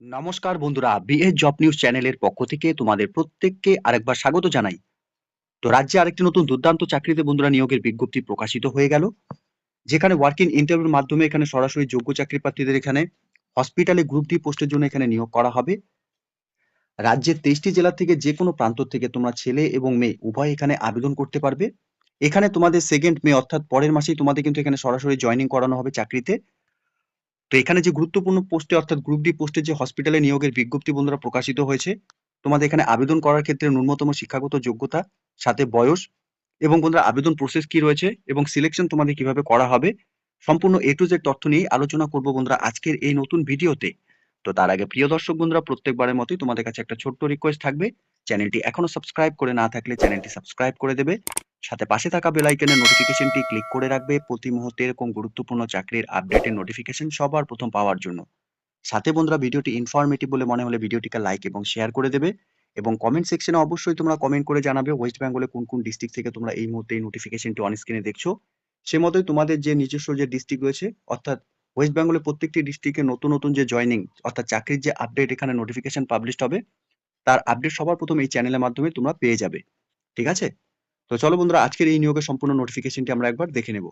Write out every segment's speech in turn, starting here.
নমস্কার বন্ধুরা BA job news চ্যানেলের পক্ষ থেকে তোমাদের প্রত্যেককে আরেকবার স্বাগত জানাই। তো রাজ্যে আরেকটি নতুন দুর্দান্ত চাকরিতে বন্ধুরা নিয়োগের বিজ্ঞপ্তি প্রকাশিত হয়ে গেল, যেখানে ওয়ার্কিং ইন্টারভিউর মাধ্যমে এখানে সরাসরি যোগ্য চাকরি প্রার্থীদের এখানে হসপিটালে গ্রুপ ডি পোস্টের জন্য এখানে নিয়োগ করা হবে। রাজ্যের তেইশটি জেলা থেকে যে কোনো প্রান্ত থেকে তোমরা ছেলে এবং মেয়ে উভয় এখানে আবেদন করতে পারবে। এখানে তোমাদের সেকেন্ড মে অর্থাৎ পরের মাসেই তোমাদের কিন্তু এখানে সরাসরি জয়েনিং করানো হবে চাকরিতে। তো এখানে যে গুরুত্বপূর্ণ পোস্টে অর্থাৎ গ্রুপ ডি পোস্টে যে হসপিটালে নিয়োগের বিজ্ঞপ্তি বন্ধুরা প্রকাশিত হয়েছে, তোমাদের এখানে আবেদন করার ক্ষেত্রে ন্যূনতম শিক্ষাগত যোগ্যতা, সাথে বয়স এবং বন্ধুরা আবেদন প্রসেস কি রয়েছে এবং সিলেকশন তোমাদের কীভাবে করা হবে, সম্পূর্ণ এ টু জেড তথ্য নিয়ে আলোচনা করব বন্ধুরা আজকের এই নতুন ভিডিওতে। তো তার আগে প্রিয় দর্শক বন্ধুরা, প্রত্যেকবারের মতোই তোমাদের কাছে একটা ছোট্ট রিকোয়েস্ট থাকবে। চ্যানেলটি এখনও সাবস্ক্রাইব করে না থাকলে চ্যানেলটি সাবস্ক্রাইব করে দেবে। সাথে পাশে থাকা বেল আইকনের নোটিফিকেশনটি ক্লিক করে রাখবে। প্রতি মুহূর্তে এরকম গুরুত্বপূর্ণ চাকরির আপডেটের নোটিফিকেশন সবার প্রথম পাওয়ার জন্য। সাথে বন্ধুরা ভিডিওটি ইনফরমেটিভ বলে মনে হলে ভিডিওটিকে লাইক এবং শেয়ার করে দেবে এবং কমেন্ট সেকশনে অবশ্যই তোমরা কমেন্ট করে জানাবে ওয়েস্ট বেঙ্গলে কোন কোন ডিস্ট্রিক্ট থেকে তোমরা এই মুহূর্তে এই নোটিফিকেশনটি অন স্ক্রিনে দেখছ। সে মতোই তোমাদের যে নিজস্ব যে ডিস্ট্রিক্ট রয়েছে, অর্থাৎ ওয়েস্ট বেঙ্গলের প্রত্যেকটি ডিস্ট্রিক্টে নতুন নতুন যে জয়নিং অর্থাৎ চাকরির যে আপডেট এখানে নোটিফিকেশন পাবলিশ হবে, তার আপডেট সবার প্রথম এই চ্যানেলের মাধ্যমে তোমরা পেয়ে যাবে। ঠিক আছে? তো চলো বন্ধুরা, আজকের এই নিয়োগের সম্পূর্ণ নোটিফিকেশনটি আমরা একবার দেখে নেব।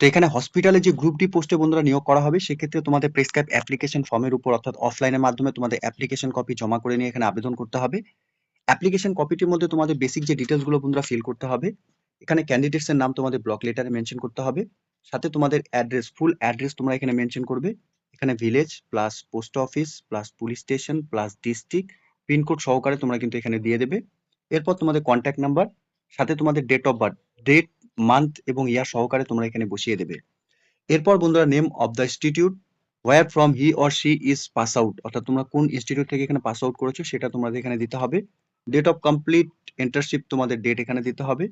তো এখানে হসপিটালে যে গ্রুপ ডি পোস্টে বন্ধুরা নিয়োগ করা হবে, সেক্ষেত্রে তোমাদের প্রেসক্রাইব অ্যাপ্লিকেশন ফর্মের উপর, অর্থাৎ অফলাইনের মাধ্যমে তোমাদের অ্যাপ্লিকেশন কপি জমা করে নিয়ে এখানে আবেদন করতে হবে। অ্যাপ্লিকেশন কপিটির মধ্যে তোমাদের বেসিক যে ডিটেলসগুলো বন্ধুরা ফিল করতে হবে, এখানে ক্যান্ডিডেটস এর নাম তোমাদের ব্লক লেটারে মেনশন করতে হবে, সাথে তোমাদের অ্যাড্রেস ফুল অ্যাড্রেস তোমরা এখানে মেনশন করবে। এখানে village plus post office plus police station plus district pincode সহকারে তোমরা কিন্তু এখানে দিয়ে দেবে। এরপর তোমাদের কন্ট্যাক্ট নাম্বার সাথে তোমাদের date of birth date month এবং ইয়ার সহকারে তোমরা এখানে বসিয়ে দেবে। এরপর বন্ধুরা name of the institute where from he or she is pass out অর্থাৎ তোমরা কোন ইনস্টিটিউট থেকে এখানে পাস আউট করেছ সেটা তোমাদের এখানে দিতে হবে। ডেট অফ কমপ্লিট ইন্টার্নশিপ তোমাদের ডেট এখানে দিতে হবে।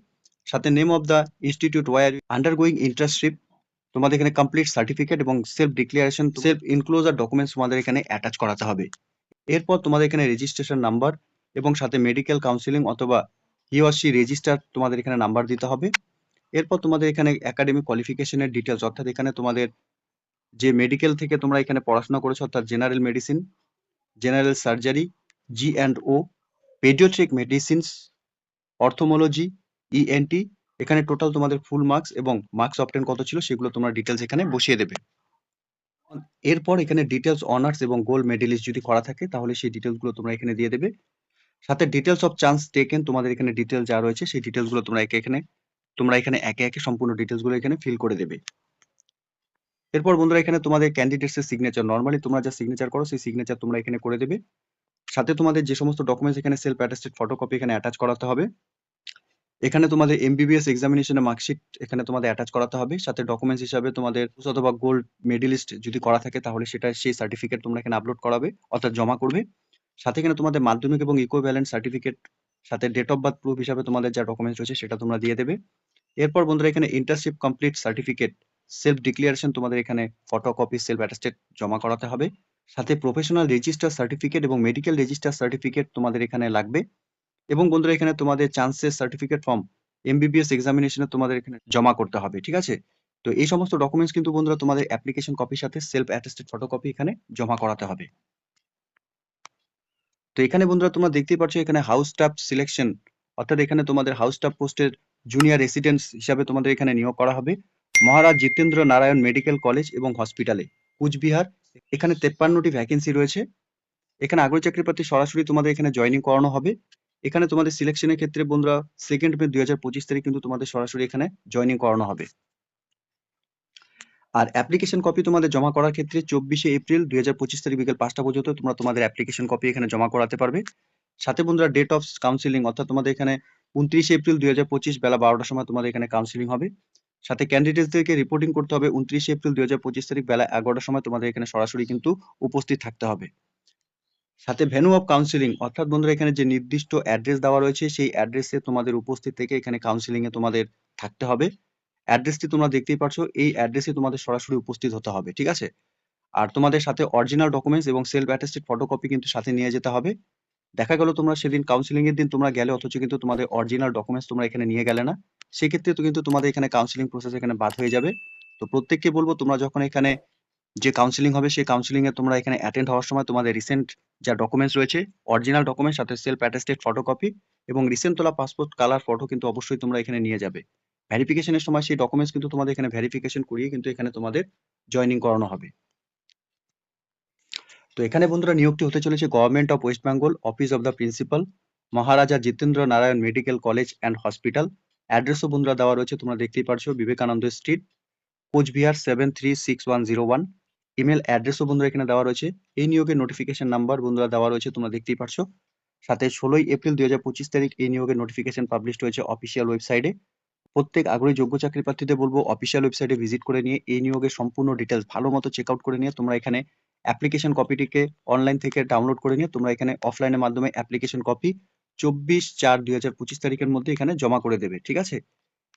সাথে name of the institute where undergoing internship তোমাদের এখানে কমপ্লিট সার্টিফিকেট এবং self declaration self enclosure documents তোমাদের এখানে অ্যাটাচ করাতে হবে। এরপর তোমাদের এখানে রেজিস্ট্রেশন নাম্বার এবং সাথে মেডিকেল কাউন্সিলিং অথবা হি সি রেজিস্টার তোমাদের এখানে নাম্বার দিতে হবে। এরপর তোমাদের এখানে একাডেমিক কোয়ালিফিকেশনের ডিটেলস অর্থাৎ এখানে তোমাদের যে মেডিকেল থেকে তোমরা এখানে পড়াশোনা করেছ, অর্থাৎ general medicine general surgery G and O paediatric medicines ophthalmology ENT এখানে টোটাল তোমাদের ফুল মার্কস এবং মার্কস অপটেন কত ছিল সেগুলো তোমরা ডিটেলস এখানে বসিয়ে দেবে। এরপর এখানে ডিটেলস অনার্স এবং গোল্ড মেডেলিস্ট যদি করা থাকে, তাহলে সেই ডিটেলসগুলো তোমরা এখানে দিয়ে দেবে। সাথে ডিটেলস অফ চান্স টেকেন তোমাদের এখানে ডিটেলস যা রয়েছে, সেই ডিটেলসগুলো তোমরা একে এখানে, তোমরা এখানে একে একে সম্পূর্ণ ডিটেলসগুলো এখানে ফিল করে দেবে। এরপর বন্ধুরা এখানে তোমাদের ক্যান্ডিডেটস এর সিগনেচার নর্মালি তোমরা যা সিগনেচার করো, সেই সিগনেচার তোমরা এখানে করে দেবে। সাথে তোমাদের যে সমস্ত ডকুমেন্টস এখানে সেলফ অ্যাটাস্টেড ফটোকপি এখানে অ্যাটাচ করাতে হবে। এখানে তোমাদের এমবিবিএস এক্সামিনেশনের মার্কশিট এখানে তোমাদের অ্যাটাচ করাতে হবে। সাথে ডকুমেন্টস হিসাবে তোমাদের অথবা গোল্ড মেডেলিস্ট যদি করা থাকে, তাহলে সেটা, সেই সার্টিফিকেট তোমরা এখানে আপলোড করাবে, অর্থাৎ জমা করবে। সাথে এখানে তোমাদের মাধ্যমিক এবং ইকুইভ্যালেন্ট সার্টিফিকেট সাথে ডেট অফ বার্থ প্রুফ হিসাবে তোমাদের যা ডকুমেন্টস রয়েছে সেটা তোমরা দিয়ে দেবে। এরপর বন্ধুরা এখানে internship complete certificate self declaration তোমাদের এখানে ফটোকপি সেলফ অ্যাটাস্টেড জমা করাতে হবে। সাথে প্রফেশনাল রেজিস্টার সার্টিফিকেট এবং মেডিকেল রেজিস্টার সার্টিফিকেট তোমাদের এখানে লাগবে। এবং বন্ধুরা এখানে তোমাদের চান্সেস সার্টিফিকেট ফর্ম এমবিবিএস এক্সামিনেশনে তোমাদের এখানে জমা করতে হবে, ঠিক আছে? তো এই সমস্ত ডকুমেন্টস কিন্তু বন্ধুরা তোমাদের অ্যাপ্লিকেশন কপির সাথে সেলফ অ্যাটাস্টেড ফটোকপি এখানে জমা করাতে হবে। তো এখানে বন্ধুরা তোমরা দেখতেই পাচ্ছ এখানে হাউস স্টাফ সিলেকশন অর্থাৎ এখানে তোমাদের হাউস স্টাফ পোস্টের জুনিয়র রেসিডেন্টস হিসাবে তোমাদের এখানে নিয়োগ করা হবে। মহারাজ জিতেন্দ্র নারায়ণ মেডিকেল কলেজ এবং হসপিটালে কুচবিহার, এখানে তেপ্পান্নটি ভ্যাকেন্সি রয়েছে। এখানে আগ্রহী চাকরি প্রার্থী সরাসরি তোমাদের এখানে জয়েনিং করানো হবে। এখানে তোমাদের সিলেকশনের ক্ষেত্রে বন্ধুরা সেকেন্ড মে দুই হাজার পঁচিশ তারিখ কিন্তু তোমাদের সরাসরি এখানে জয়েনিং করানো হবে। আর অ্যাপ্লিকেশন কপি তোমাদের জমা করার ক্ষেত্রে চব্বিশে এপ্রিল দুই হাজার পঁচিশ তারিখ বিকেল পাঁচটা পর্যন্ত তোমরা তোমাদের অ্যাপ্লিকেশন কপি এখানে জমা করাতে পারবে। সাথে বন্ধুরা ডেট অফ কাউন্সিলিং অর্থাৎ তোমাদের এখানে উনত্রিশে এপ্রিল দুই হাজার পঁচিশ বেলা বারোটার সময় তোমাদের এখানে কাউন্সিলিং হবে। সাথে ক্যান্ডিডেটসদেরকে রিপোর্টিং করতে হবে উনত্রিশে এপ্রিল দুই হাজার পঁচিশ তারিখ বেলা এগারোটার সময় তোমাদের এখানে সরাসরি কিন্তু উপস্থিত থাকতে হবে। সাথে ভেনু অফ কাউন্সিলিং অর্থাৎ বন্ধুরা এখানে যে নির্দিষ্ট অ্যাড্রেস দেওয়া রয়েছে সেই অ্যাড্রেসে তোমাদের উপস্থিত থেকে এখানে কাউন্সিলিং এ তোমাদের থাকতে হবে। অ্যাড্রেসটি তোমরা দেখতেই পারছ, এই অ্যাড্রেসে তোমাদের সরাসরি উপস্থিত হতে হবে, ঠিক আছে? আর তোমাদের সাথে অরিজিনাল ডকুমেন্টস এবং সেলফ অ্যাটেস্টেড ফটোকপি কিন্তু সাথে নিয়ে যেতে হবে। দেখা গেল তোমরা সেদিন কাউন্সিলিং এর দিন তোমরা গেলে, অথচ কিন্তু তোমাদের অরিজিনাল ডকুমেন্টস তোমরা এখানে নিয়ে গেলে না। সেক্ষেত্রে কিন্তু তোমাদের এখানে কাউন্সিলিং প্রসেস এখানে বাদ হয়ে যাবে। তো প্রত্যেককে বলব, তোমরা যখন এখানে যে কাউন্সিলিং হবে, সেই কাউন্সিলিং এ তোমরা এখানে অ্যাটেন্ড হওয়ার সময় তোমাদের রিসেন্ট যা ডকুমেন্টস রয়েছে অরিজিনাল ডকুমেন্টস সাথে সেলফ অ্যাটেস্টেড ফটোকপি এবং রিসেন্ট তোলা পাসপোর্ট কালার ফটো কিন্তু অবশ্যই তোমরা এখানে নিয়ে যাবে। ভেরিফিকেশনের সময় সেই ডকুমেন্টস কিন্তু তোমাদের এখানে ভেরিফিকেশন করিয়ে কিন্তু এখানে তোমাদের জয়েনিং করানো হবে। তো এখানে বন্ধুরা নিয়োগটি হতে চলেছে government of West Bengal office of the principal Maharaja Jitendra Narayan medical college and hospital অ্যাড্রেসও বন্ধুরা দেওয়া রয়েছে, তোমরা দেখতেই পারছ Vivekananda street Cooch Behar seven three six one zero one email অ্যাড্রেসও বন্ধুরা এখানে দেওয়া রয়েছে। এই নিয়োগের নোটিফিকেশন নাম্বার বন্ধুরা দেওয়া রয়েছে, তোমরা দেখতেই পারছ। সাথে ষোলোই এপ্রিল দুই হাজার পঁচিশ তারিখ এই নিয়োগের নোটিফিকেশন পাবলিশ হয়েছে অফিসিয়াল ওয়েবসাইটে প্রত্যেক আগ্রহী যোগ্য চাকরি প্রার্থীদের বলব অফিসিয়াল ওয়েবসাইটে ভিজিট করে নিয়ে এই নিয়োগের সম্পূর্ণ ডিটেলস ভালো মতো চেক আউট করে নিয়ে তোমরা এখানে অ্যাপ্লিকেশন কপিটিকে অনলাইন থেকে ডাউনলোড করে নিয়ে তোমরা এখানে অফলাইনের মাধ্যমে অ্যাপ্লিকেশন কপি চব্বিশ চার দুই হাজার পঁচিশ তারিখের মধ্যে এখানে জমা করে দেবে, ঠিক আছে?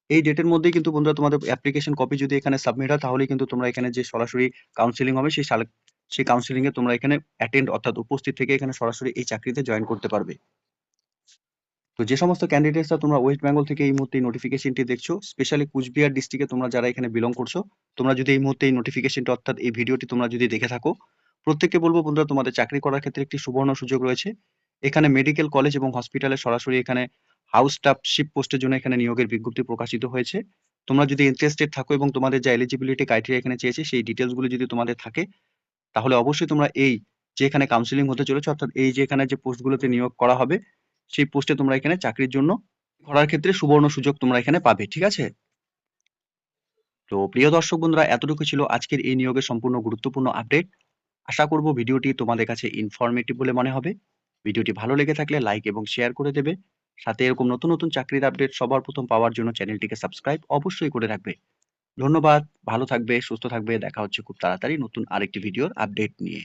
এই ডেটের মধ্যেই কিন্তু বন্ধুরা তোমাদের অ্যাপ্লিকেশন কপি যদি এখানে সাবমিট হয় তাহলে কিন্তু তোমরা এখানে যে সরাসরি কাউন্সিলিং হবে সেই সেই কাউন্সিলিং এ তোমরা এখানে অ্যাটেন্ড অর্থাৎ উপস্থিত থেকে এখানে সরাসরি এই চাকরিতে জয়েন করতে পারবে। তো যে সমস্ত ক্যান্ডিডেটসরা তোমরা ওয়েস্ট বেঙ্গল থেকে এই মুহূর্তে নোটিফিকেশনটি দেখছ স্পেশালি কুচবিহার ডিস্ট্রিক্টে তোমরা যারা এখানে বিলং করছ, তোমরা যদি এই মুহূর্তে এই নোটিফিকেশনটা অর্থাৎ এই ভিডিওটি তোমরা যদি দেখে থাকো, প্রত্যেককে বলব বন্ধুরা তোমাদের চাকরি করার ক্ষেত্রে একটি সুবর্ণ সুযোগ রয়েছে। এখানে মেডিকেল কলেজ এবং হসপিটালে সরাসরি এখানে হাউস স্টাফশিপ পোস্টের জন্য এখানে নিয়োগের বিজ্ঞপ্তি প্রকাশিত হয়েছে। তোমরা যদি ইন্টারেস্টেড থাকো এবং তোমাদের যে এলিজিবিলিটি ক্রাইটেরিয়া এখানে চেয়েছে, সেই ডিটেলসগুলো যদি তোমাদের থাকে, তাহলে অবশ্যই তোমরা এই যে এখানে কাউন্সিলিং হতে চলেছে, অর্থাৎ এই যে এখানে যে পোস্টগুলোতে নিয়োগ করা হবে সেই পোস্টে তোমরা এখানে চাকরির জন্য করার ক্ষেত্রে সুবর্ণ সুযোগ তোমরা এখানে পাবে, ঠিক আছে? তো প্রিয় দর্শক বন্ধুরা, এতটুকু ছিল আজকের এই নিয়োগের সম্পূর্ণ গুরুত্বপূর্ণ আপডেট আশা করব ভিডিওটি তোমাদের কাছে ইনফরমেটিভ বলে মনে হবে। ভিডিওটি ভালো লেগে থাকলে লাইক এবং শেয়ার করে দেবে। সাথে এরকম নতুন নতুন চাকরির আপডেট সবার প্রথম পাওয়ার জন্য চ্যানেলটিকে সাবস্ক্রাইব অবশ্যই করে রাখবে। ধন্যবাদ, ভালো থাকবে, সুস্থ থাকবে, দেখা হচ্ছে খুব তাড়াতাড়ি নতুন আরেকটি ভিডিওর আপডেট নিয়ে।